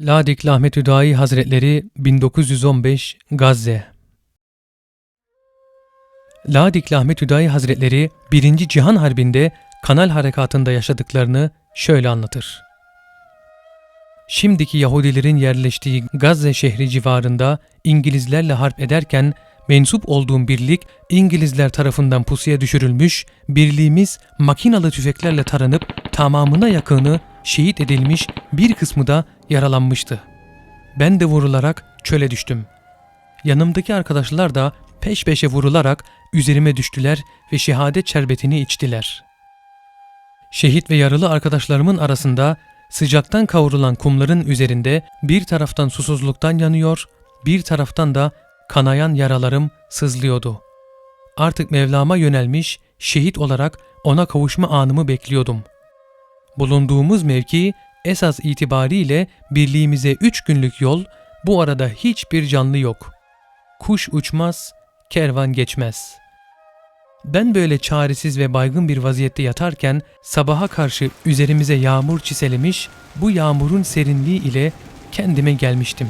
Ladik Lahmet Hüdayi Hazretleri 1915 Gazze Ladik Lahmet Hüdayi Hazretleri 1. Cihan Harbi'nde kanal harekatında yaşadıklarını şöyle anlatır. Şimdiki Yahudilerin yerleştiği Gazze şehri civarında İngilizlerle harp ederken mensup olduğum birlik İngilizler tarafından pusuya düşürülmüş, birliğimiz makinalı tüfeklerle taranıp tamamına yakını şehit edilmiş, bir kısmı da yaralanmıştı. Ben de vurularak çöle düştüm. Yanımdaki arkadaşlar da peş peşe vurularak üzerime düştüler ve şehadet şerbetini içtiler. Şehit ve yaralı arkadaşlarımın arasında sıcaktan kavrulan kumların üzerinde bir taraftan susuzluktan yanıyor, bir taraftan da kanayan yaralarım sızlıyordu. Artık Mevlam'a yönelmiş, şehit olarak ona kavuşma anımı bekliyordum. Bulunduğumuz mevki esas itibariyle birliğimize üç günlük yol, bu arada hiçbir canlı yok. Kuş uçmaz, kervan geçmez. Ben böyle çaresiz ve baygın bir vaziyette yatarken sabaha karşı üzerimize yağmur çiselemiş, bu yağmurun serinliği ile kendime gelmiştim.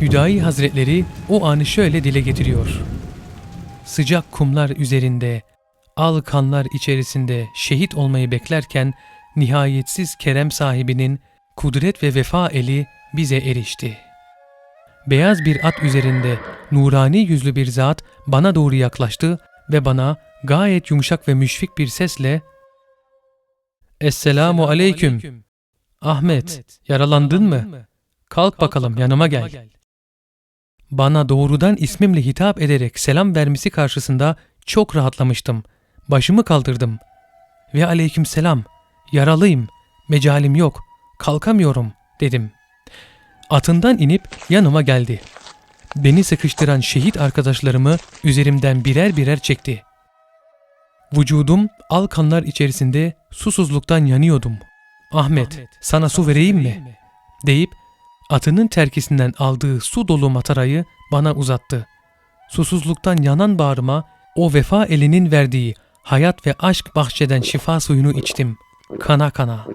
Hüdayi Hazretleri o anı şöyle dile getiriyor. Sıcak kumlar üzerinde, al kanlar içerisinde şehit olmayı beklerken nihayetsiz kerem sahibinin kudret ve vefa eli bize erişti. Beyaz bir at üzerinde nurani yüzlü bir zat bana doğru yaklaştı ve bana gayet yumuşak ve müşfik bir sesle Esselamu aleyküm. Ahmet, yaralandın mı? Kalk bakalım yanıma gel. Bana doğrudan ismimle hitap ederek selam vermesi karşısında çok rahatlamıştım. Başımı kaldırdım. Ve aleyküm selam. Yaralıyım. Mecalim yok. Kalkamıyorum dedim. Atından inip yanıma geldi. Beni sıkıştıran şehit arkadaşlarımı üzerimden birer birer çekti. Vücudum al kanlar içerisinde susuzluktan yanıyordum. Ahmet, sana su vereyim mi? deyip atının terkisinden aldığı su dolu matarayı bana uzattı. Susuzluktan yanan bağrıma o vefa elinin verdiği hayat ve aşk bahçeden şifa suyunu içtim. Kana kana.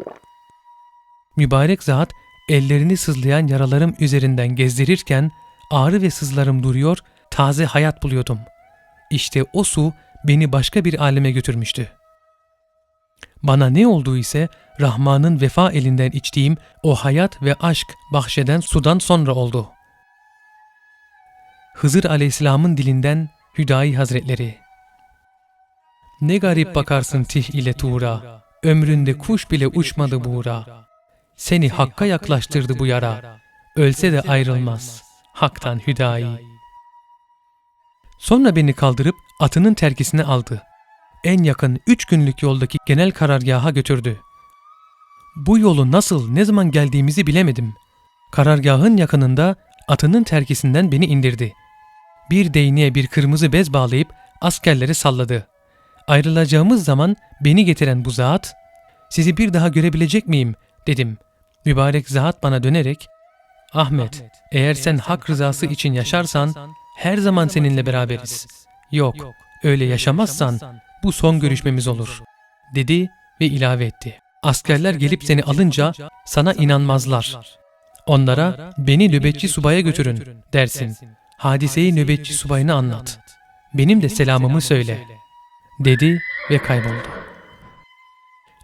Mübarek zat ellerini sızlayan yaralarım üzerinden gezdirirken ağrı ve sızlarım duruyor, taze hayat buluyordum. İşte o su beni başka bir aleme götürmüştü. Bana ne olduğu ise Rahman'ın vefa elinden içtiğim o hayat ve aşk bahşeden sudan sonra oldu. Hızır Aleyhisselam'ın dilinden Hüdayi Hazretleri Ne garip bakarsın tih ile tuğra, ömründe kuş bile uçmadı buğra. Seni Hakk'a yaklaştırdı bu yara, ölse de ayrılmaz, Hak'tan Hüdayi. Sonra beni kaldırıp atının terkisine aldı. En yakın üç günlük yoldaki genel karargaha götürdü. Bu yolu nasıl, ne zaman geldiğimizi bilemedim. Karargahın yakınında atının terkisinden beni indirdi. Bir değneğe bir kırmızı bez bağlayıp askerleri salladı. Ayrılacağımız zaman beni getiren bu zat, sizi bir daha görebilecek miyim dedim. Mübarek zat bana dönerek, Ahmet, eğer sen hak rızası için yaşarsan, her zaman seninle beraberiz. Yok, öyle yaşamazsan bu son görüşmemiz olur, dedi ve ilave etti. Askerler gelip seni alınca sana inanmazlar. Onlara beni nöbetçi subaya götürün dersin. Hadiseyi nöbetçi subayına anlat. Benim de selamımı söyle. Dedi ve kayboldu.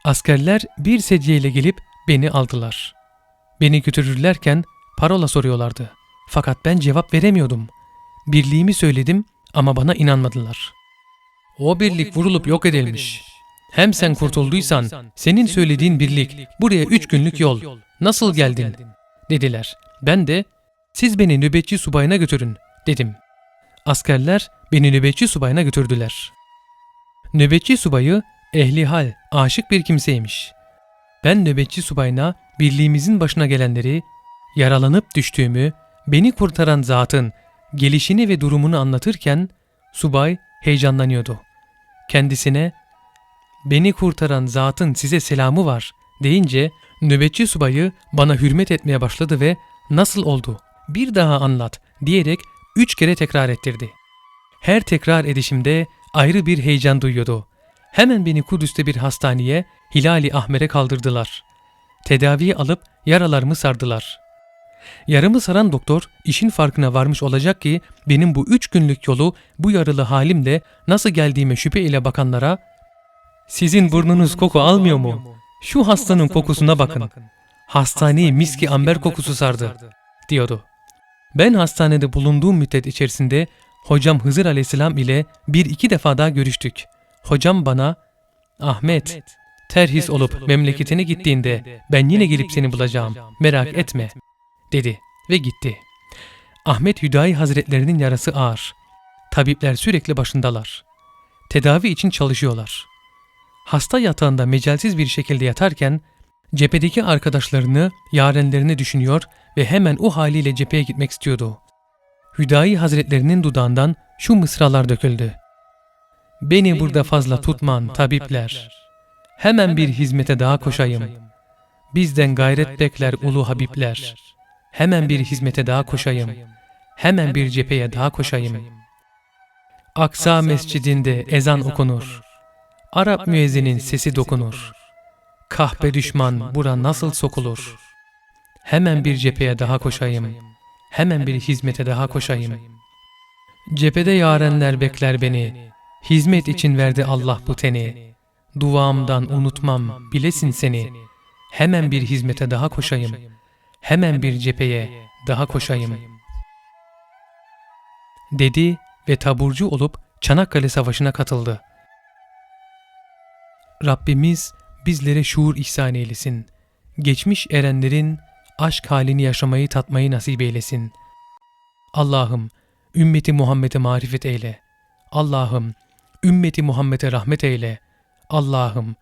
Askerler bir sedyeyle gelip beni aldılar. Beni götürürlerken parola soruyorlardı. Fakat ben cevap veremiyordum. Birliğimi söyledim ama bana inanmadılar. O birlik vurulup yok edilmiş. Hem sen kurtulduysan senin söylediğin birlik buraya üç günlük yol. Nasıl geldin? Dediler. Ben de siz beni nöbetçi subayına götürün dedim. Askerler beni nöbetçi subayına götürdüler. Nöbetçi subayı ehli hal, aşık bir kimseymiş. Ben nöbetçi subayına birliğimizin başına gelenleri, yaralanıp düştüğümü, beni kurtaran zatın gelişini ve durumunu anlatırken subay heyecanlanıyordu. Kendisine beni kurtaran zatın size selamı var deyince nöbetçi subayı bana hürmet etmeye başladı ve nasıl oldu bir daha anlat diyerek üç kere tekrar ettirdi. Her tekrar edişimde ayrı bir heyecan duyuyordu. Hemen beni Kudüs'te bir hastaneye Hilali Ahmer'e kaldırdılar. Tedaviye alıp yaralarımı sardılar. Yaramı saran doktor işin farkına varmış olacak ki benim bu üç günlük yolu bu yaralı halimle nasıl geldiğime şüphe ile bakanlara ''Sizin burnunuz koku almıyor mu? Şu hastanın kokusuna bakın. Hastaneyi miski amber kokusu sardı.'' diyordu. Ben hastanede bulunduğum müddet içerisinde hocam Hızır aleyhisselam ile bir iki defa daha görüştük. Hocam bana Ahmet terhis olup memleketine gittiğinde ben yine gelip seni bulacağım merak etme dedi ve gitti. Ahmet Hüdayi Hazretlerinin yarası ağır. Tabipler sürekli başındalar. Tedavi için çalışıyorlar. Hasta yatağında mecalsiz bir şekilde yatarken cephedeki arkadaşlarını, yarenlerini düşünüyor ve hemen o haliyle cepheye gitmek istiyordu. Hüdayi Hazretlerinin dudağından şu mısralar döküldü. Beni burada fazla tutman tabipler. Hemen bir hizmete daha koşayım. Bizden gayret bekler ulu habipler. Hemen bir hizmete daha koşayım. Hemen bir cepheye daha koşayım. Aksa mescidinde ezan okunur. Arap müezzinin sesi dokunur. Kahpe düşman bura nasıl sokulur? Hemen bir cepheye daha koşayım. Hemen bir hizmete daha koşayım. Cephede yarenler bekler beni. Hizmet için verdi Allah bu teni. Duamdan unutmam bilesin seni. Hemen bir hizmete daha koşayım. Hemen bir cepheye daha koşayım. Dedi ve taburcu olup Çanakkale Savaşı'na katıldı. Rabbimiz bizlere şuur ihsan eylesin. Geçmiş erenlerin aşk halini yaşamayı tatmayı nasip eylesin. Allah'ım ümmeti Muhammed'e marifet eyle. Allah'ım ümmeti Muhammed'e rahmet eyle. Allah'ım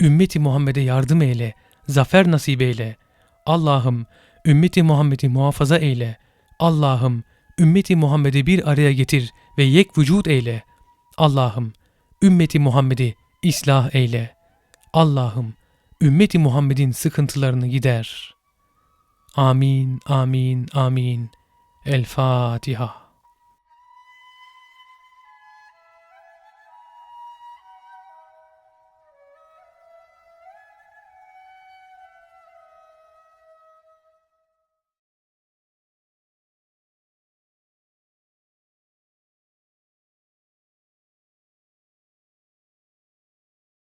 ümmeti Muhammed'e yardım eyle. Zafer nasip eyle. Allah'ım ümmeti Muhammed'i muhafaza eyle. Allah'ım ümmeti Muhammed'i bir araya getir ve yek vücut eyle. Allah'ım ümmeti Muhammed'i islah eyle. Allah'ım ümmeti Muhammed'in sıkıntılarını gider. آمين آمين آمين. الفاتحة.